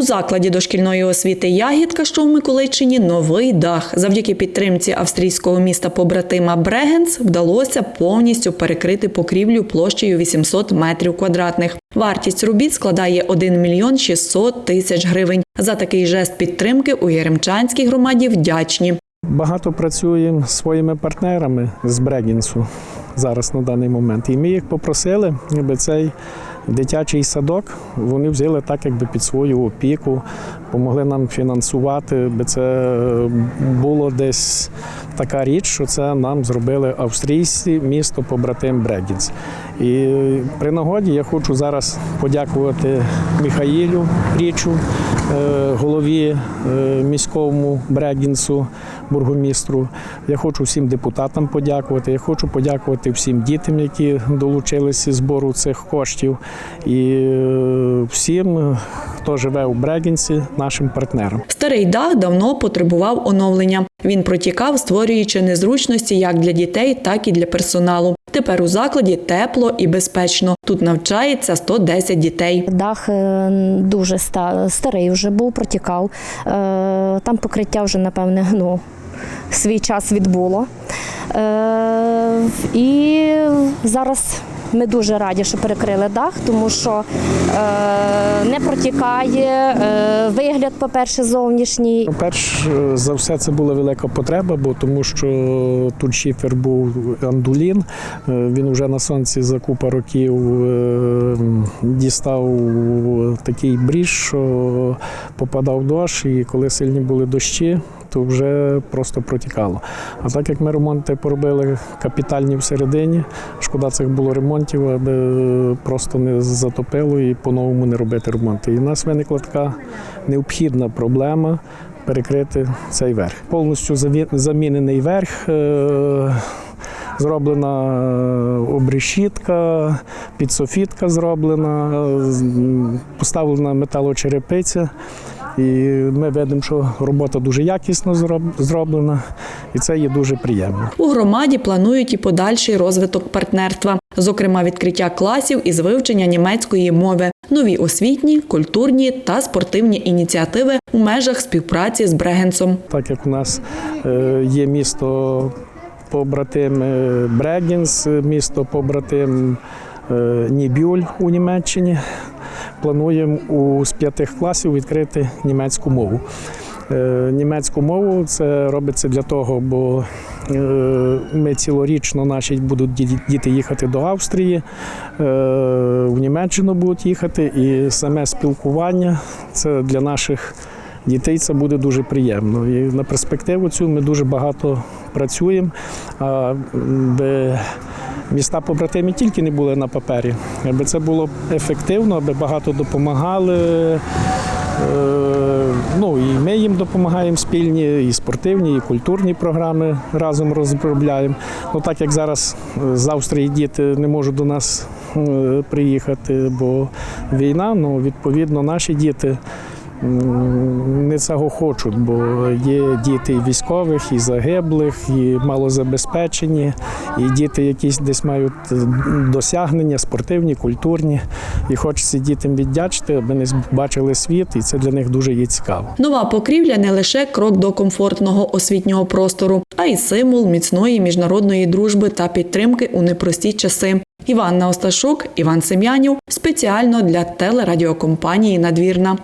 У закладі дошкільної освіти Ягідка, що в Миколайчині, новий дах. Завдяки підтримці австрійського міста побратима Брегенц вдалося повністю перекрити покрівлю площею 800 метрів квадратних. Вартість робіт складає 1 мільйон 600 тисяч гривень. За такий жест підтримки у Яремчанській громаді вдячні. Багато працюємо своїми партнерами з Брегінсу зараз на даний момент. І ми їх попросили, аби цей дитячий садок вони взяли так, якби під свою опіку, допомогли нам фінансувати, аби це було десь така річ, що це нам зробили австрійці місто побратим Брегінс. І при нагоді я хочу зараз подякувати Михаїлю Річу, е, голові е, міському Брегінсу, бургомістру. Я хочу всім депутатам подякувати. Я хочу подякувати всім дітям, які долучилися збору цих коштів, і е, всім, хто живе у Брегінсі, нашим партнерам. Старий дах давно потребував оновлення. Він протікав, створюючи незручності як для дітей, так і для персоналу. Тепер у закладі тепло і безпечно. Тут навчається 110 дітей. Дах е, дуже старий вже був, протікав. Е, Там покриття вже, напевне, ну, свій час відбуло. Е, І зараз ми дуже раді, що перекрили дах, тому що е, не протікає, е, вигляд, по-перше, зовнішній. Перш за все, це була велика потреба, бо тому що тут шифер був андулін. Він вже на сонці за купа років дістав такий бріж, що попадав дощ, і коли сильні були дощі, то вже просто протікало. А так як ми ремонти поробили капітальні всередині, шкода цих було ремонтів, аби просто не затопило і по-новому не робити ремонти. І в нас виникла така необхідна проблема перекрити цей верх. Повністю замінений верх. е, Зроблена е, обрешітка, підсофітка зроблена, е, поставлена металочерепиця. І ми видимо, що робота дуже якісно зроблена, і це є дуже приємно. У громаді планують і подальший розвиток партнерства, зокрема відкриття класів із вивчення німецької мови, нові освітні, культурні та спортивні ініціативи у межах співпраці з Брегенцом. Так як у нас е, є місто побратим е, Брегінс, е, місто побратим е, Нібюль у Німеччині, плануємо у з п'ятих класів відкрити німецьку мову. Е, Німецьку мову це робиться для того, бо е, ми цілорічно наші будуть діти їхати до Австрії, е, в Німеччину будуть їхати, і саме спілкування це для наших дітей це буде дуже приємно. І на перспективу цю ми дуже багато працюємо. Аби міста побратимі тільки не були на папері, аби це було ефективно, аби багато допомагали. Е, Ну і ми їм допомагаємо спільні, і спортивні, і культурні програми разом розробляємо. Ну так як зараз е, з Австрії діти не можуть до нас е, приїхати, бо війна, ну відповідно наші діти. Не цього хочуть, бо є діти і військових, і загиблих, і малозабезпечені, і діти якісь десь мають е, досягнення спортивні, культурні. І хочеться дітям віддячити, аби не бачили світ, і це для них дуже є цікаво. Нова покрівля не лише крок до комфортного освітнього простору, а й символ міцної міжнародної дружби та підтримки у непрості часи. Іванна Осташук, Іван Сем'янів спеціально для телерадіокомпанії Надвірна.